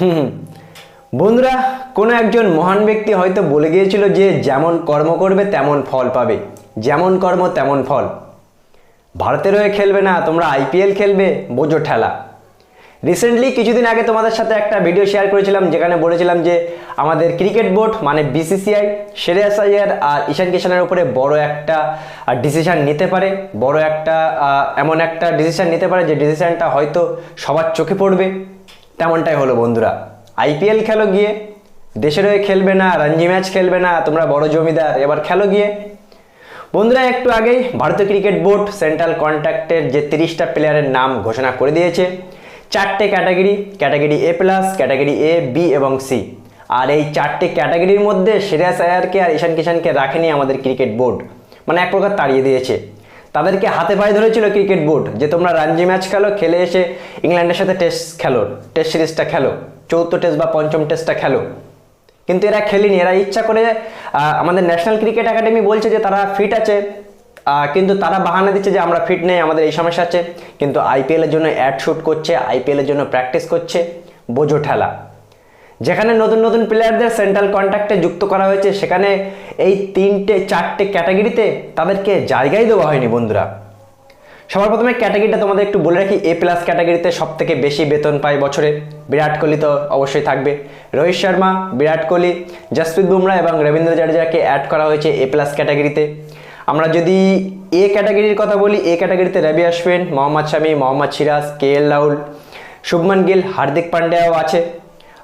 হুম। বন্ধুরা, কোনো একজন মহান ব্যক্তি হয়তো বলে গিয়েছিল যে যেমন কর্ম করবে, তেমন ফল পাবে। যেমন কর্ম, তেমন ফল। ভারতের হয়ে খেলবে না, তোমরা আইপিএল খেলবে, বোঝো ঠেলা। রিসেন্টলি কিছুদিন আগে তোমাদের সাথে একটা ভিডিও শেয়ার করেছিলাম, যেখানে বলেছিলাম যে আমাদের ক্রিকেট বোর্ড মানে বিসিসিআই শ্রেয়াস আইয়ার আর ঈশান কিষানের উপরে বড় একটা ডিসিশান নিতে পারে। বড় একটা এমন একটা ডিসিশন নিতে পারে যে ডিসিশানটা হয়তো সবার চোখে পড়বে। তেমনটাই হলো বন্ধুরা। আইপিএল খেলো গিয়ে, দেশের হয়ে খেলবে না, রঞ্জি ম্যাচ খেলবে না, তোমরা বড় জমিদার, এবার খেলো গিয়ে। বন্ধুরা, একটু আগেই ভারতীয় ক্রিকেট বোর্ড সেন্ট্রাল কন্ট্রাক্টের যে তিরিশটা প্লেয়ারের নাম ঘোষণা করে দিয়েছে। চারটে category category A plus category A B এবং সি আর এই চারটে ক্যাটাগরির মধ্যে শ্রেয়াস আয়ারকে আর ঈশান কিষানকে রাখেনি আমাদের ক্রিকেট বোর্ড। মানে এক প্রকার তাড়িয়ে দিয়েছে। তাদেরকে হাতে পায়ে ধরেছিল ক্রিকেট বোর্ড যে তোমরা রানজি ম্যাচ খেলো, খেলে এসে ইংল্যান্ডের সাথে টেস্ট খেলো, টেস্ট সিরিজটা খেলো, চৌদ্দ টেস্ট বা পঞ্চম টেস্টটা খেলো। কিন্তু এরা খেলেনি, এরা ইচ্ছা করে আমাদের ন্যাশনাল ক্রিকেট একাডেমি বলছে যে তারা ফিট আছে কিন্তু তারা বাহানা দিচ্ছে যে আমরা ফিট নেই, আমাদের এই সমস্যা আছে। কিন্তু আইপিএলের জন্য অ্যাড শুট করছে, আইপিএলের জন্য প্র্যাকটিস করছে, বোঝো ঠেলা। যেখানে নতুন নতুন প্লেয়ারদের সেন্ট্রাল কন্ট্রাক্টে যুক্ত করা হয়েছে, সেখানে এই তিনটে, চারটে ক্যাটাগরিতে তাদেরকে জায়গাই দেওয়া হয়নি বন্ধুরা। সবার প্রথমে ক্যাটাগরিটা তোমাদের একটু বলে রাখি এ প্লাস ক্যাটাগরিতে সব থেকে বেশি বেতন পায় বছরে। বিরাট কোহলি তো অবশ্যই থাকবে। রোহিত শর্মা, বিরাট কোহলি, জসপ্রীত বুমরা এবং রবীন্দ্র জাডেজাকে অ্যাড করা হয়েছে এ প্লাস ক্যাটাগরিতে আমরা যদি এ ক্যাটাগরির কথা বলি এ ক্যাটাগরিতে রবি অশ্বিন মোহাম্মদ শামি, মোহাম্মদ সিরাজ, কে এল রাহুল, শুভমান গিল, হার্দিক পান্ডেয়াও আছে।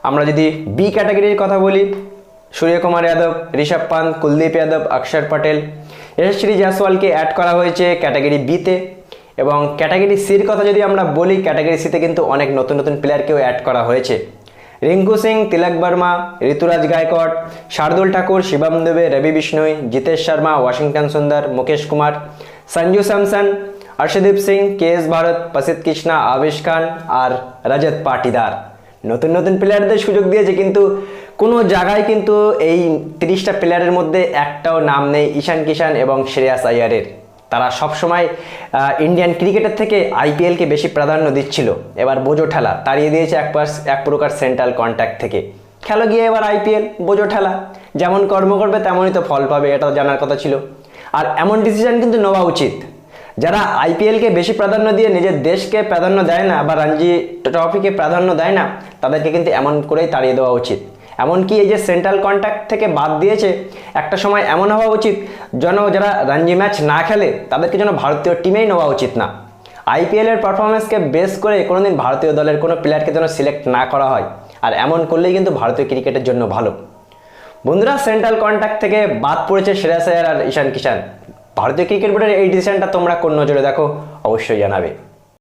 আমরা যদি বি ক্যাটাগরির কথা বলি, সূর্যকুমার যাদব, ঋষভ পান্ত, কুলদীপ যাদব, অক্ষর পটেল যশস্বী জয়সওয়ালকে অ্যাড করা হয়েছে ক্যাটাগরি বিতে এবং ক্যাটাগরি সির কথা যদি আমরা বলি ক্যাটাগরি সিতে কিন্তু অনেক নতুন নতুন প্লেয়ারকেও অ্যাড করা হয়েছে। রিঙ্কু সিং, তিলক বর্মা, ঋতুরাজ গায়কট শার্দুল ঠাকুর, শিবম দুবে, রবি বিষ্ণুই, Jitesh Sharma, Washington Sundar, Mukesh Kumar, Sanju Samson Harshdeep Singh, K S Bharat, Prasidh Krishna, Avesh খান আর রজত পাটিদার। নতুন নতুন প্লেয়ারদের সুযোগ দিয়েছে, কিন্তু কোনো জায়গায় কিন্তু এই তিরিশটা প্লেয়ারের মধ্যে একটাও নাম নেই ঈশান কিষান এবং শ্রেয়াস আইয়ারের তারা সবসময় ইন্ডিয়ান ক্রিকেটের থেকে আইপিএলকে বেশি প্রাধান্য দিচ্ছিল। এবার বোঝো ঠেলা তাড়িয়ে দিয়েছে এক এক প্রকার সেন্ট্রাল কন্ট্যাক্ট থেকে। খেলো গিয়ে এবার আইপিএল বোঝো ঠেলা। যেমন কর্ম করবে, তেমনই তো ফল পাবে এটা জানার কথা ছিল। আর এমন ডিসিশন কিন্তু নেওয়া উচিত। যারা আইপিএলকে বেশি প্রাধান্য দিয়ে নিজের দেশকে প্রাধান্য দেয় না বা রঞ্জি ট্রফিকে প্রাধান্য দেয় না, তাদেরকে কিন্তু এমন করেই তাড়িয়ে দেওয়া উচিত। এমনকি এই যে সেন্ট্রাল কন্ট্যাক্ট থেকে বাদ দিয়েছে, একটা সময় এমন হওয়া উচিত যেন যারা রঞ্জি ম্যাচ না খেলে, তাদেরকে যেন ভারতীয় টিমেই নেওয়া উচিত না। আইপিএল এর পারফরমেন্সকে বেস করে কোনোদিন ভারতীয় দলের কোনো প্লেয়ারকে যেন সিলেক্ট না করা হয়, আর এমন করলেই কিন্তু ভারতীয় ক্রিকেটের জন্য ভালো। বন্ধুরা, সেন্ট্রাল কন্ট্যাক্ট থেকে বাদ পড়েছে শ্রেয়াস আয়ার আর ঈশান কিষান ভারতীয় ক্রিকেট বোর্ডের এই ডিসিশনটা তোমরা কোন নজরে দেখো? অবশ্যই জানাবে।